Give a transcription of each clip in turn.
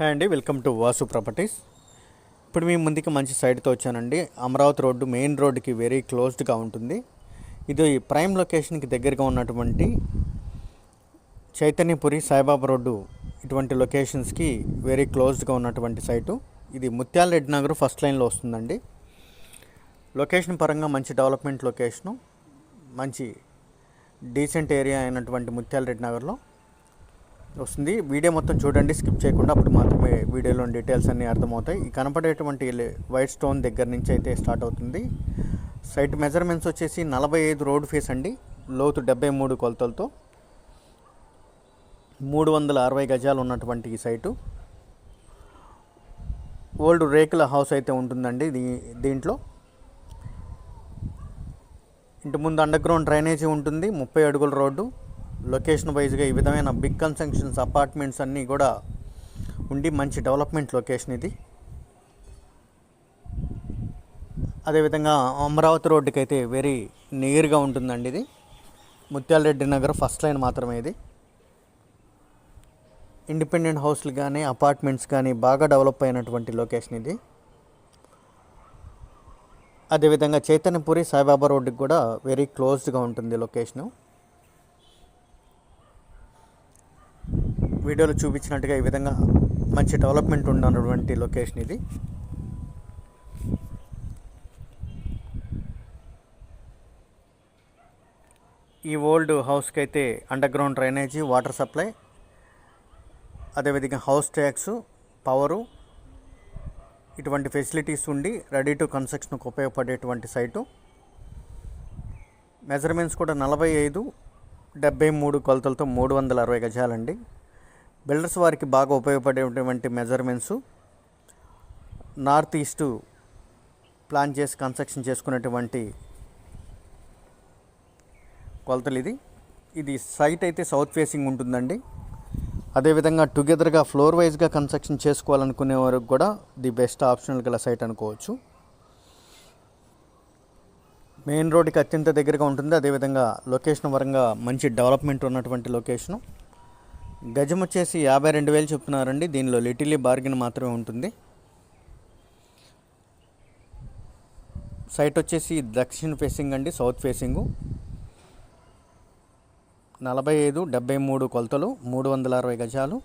Hi అండి welcome to Vasu properties ఇప్పుడు మీ ముందుకి మంచి సైడ్తో వచ్చానండి. అమరావతి రోడ్డు మెయిన్ రోడ్డుకి వెరీ క్లోజ్డ్గా ఉంటుంది. ఇది ప్రైమ్ లొకేషన్కి దగ్గరగా ఉన్నటువంటి చైతన్యపురి సాయిబాబా రోడ్డు ఇటువంటి లొకేషన్స్కి వెరీ క్లోజ్డ్గా ఉన్నటువంటి సైటు ఇది ముత్యాల రెడ్డి నగర్ ఫస్ట్ లైన్లో వస్తుందండి. లొకేషన్ పరంగా మంచి డెవలప్మెంట్ లొకేషను మంచి డీసెంట్ ఏరియా అయినటువంటి ముత్యాల రెడ్డి నగర్లో. వస్తుంది. వీడియో మొత్తం చూడండి స్కిప్ చేయకుండా అప్పుడు మాత్రమే వీడియోలో డీటెయిల్స్ అన్నీ అర్థమవుతాయి. ఈ కనపడేటువంటి వైట్ స్టోన్ దగ్గర నుంచి అయితే స్టార్ట్ అవుతుంది. సైట్ మెజర్మెంట్స్ వచ్చేసి నలభై ఐదు రోడ్ ఫేస్ అండి. లోతు డెబ్బై మూడు కొలతలతో మూడు వందల అరవై గజాలు ఉన్నటువంటి ఈ సైటు ఓల్డ్ రేకుల హౌస్ అయితే ఉంటుందండి దీ దీంట్లో. ఇంటి ముందు అండర్ గ్రౌండ్ డ్రైనేజీ ఉంటుంది. ముప్పై అడుగుల రోడ్డు. లొకేషన్ వైజ్గా ఈ విధమైన బిగ్ కన్స్ట్రక్షన్స్ అపార్ట్మెంట్స్ అన్నీ కూడా ఉండి మంచి డెవలప్మెంట్ లొకేషన్ ఇది. అదేవిధంగా అమరావతి రోడ్డుకి అయితే వెరీ నియర్గా ఉంటుందండి ఇది. ముత్యాలరెడ్డి నగర్ ఫస్ట్ లైన్ మాత్రమే ఇది. ఇండిపెండెంట్ హౌస్లు కానీ అపార్ట్మెంట్స్ కానీ బాగా డెవలప్ అయినటువంటి లొకేషన్ ఇది. అదేవిధంగా చైతన్యపురి సాయిబాబా రోడ్డుకి కూడా వెరీ క్లోజ్డ్గా ఉంటుంది లొకేషను. వీడియోలో చూపించినట్టుగా ఈ విధంగా మంచి డెవలప్మెంట్ ఉన్నటువంటి లొకేషన్ ఇది. ఈ ఓల్డ్ హౌస్కి అయితే under ground drainage water supply అదేవిధంగా హౌస్ ట్యాక్స్ పవరు ఇటువంటి ఫెసిలిటీస్ ఉండి రెడీ టు కన్స్ట్రక్షన్కి ఉపయోగపడేటువంటి సైటు. మెజర్మెంట్స్ కూడా నలభై ఐదు డెబ్బై మూడు కొలతలతో మూడు వందల అరవై గజాలండి. బిల్డర్స్ వారికి బాగా ఉపయోగపడేటువంటి మెజర్మెంట్స్. నార్త్ ఈస్టు ప్లాన్ చేసి కన్స్ట్రక్షన్ చేసుకునేటువంటి కొలతలు ఇది. ఇది సైట్ అయితే సౌత్ ఫేసింగ్ ఉంటుందండి. అదేవిధంగా టుగెదర్గా ఫ్లోర్ వైజ్గా కన్స్ట్రక్షన్ చేసుకోవాలనుకునే వరకు కూడా ది బెస్ట్ ఆప్షనల్ గల సైట్ అనుకోవచ్చు. మెయిన్ రోడ్కి అత్యంత దగ్గరగా ఉంటుంది. అదేవిధంగా లొకేషన్ పరంగా మంచి డెవలప్మెంట్ ఉన్నటువంటి లొకేషను. గజం వచ్చేసి యాభై రెండు వేలు చెప్తున్నారండి. దీనిలో లిటిలీ బార్గెన్ మాత్రమే ఉంటుంది. సైట్ వచ్చేసి దక్షిణ ఫేసింగ్ అండి సౌత్ ఫేసింగు. నలభై ఐదు డెబ్బై మూడు కొలతలు మూడు వందల అరవై గజాలు.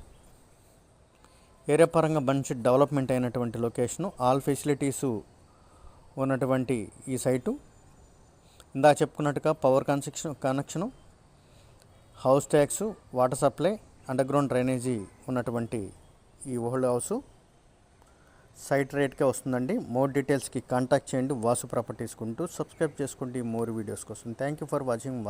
ఏరియా పరంగా మంచి డెవలప్మెంట్ అయినటువంటి లొకేషను ఆల్ ఫెసిలిటీసు ఉన్నటువంటి ఈ సైటు. ఇందా చెప్పుకున్నట్టుగా power construction connection house tax water supply under ground drainage ఉన్నటువంటి ఈ ఓల్డ్ హౌస్. సైట్ రేట్కే వస్తుందండి. మోర్ డీటెయిల్స్కి కాంటాక్ట్ చేయండి. వాసు ప్రాపర్టీస్ కుంటూ సబ్స్క్రైబ్ చేసుకోండి. మోర్ వీడియోస్ కోసం. Thank you for watching.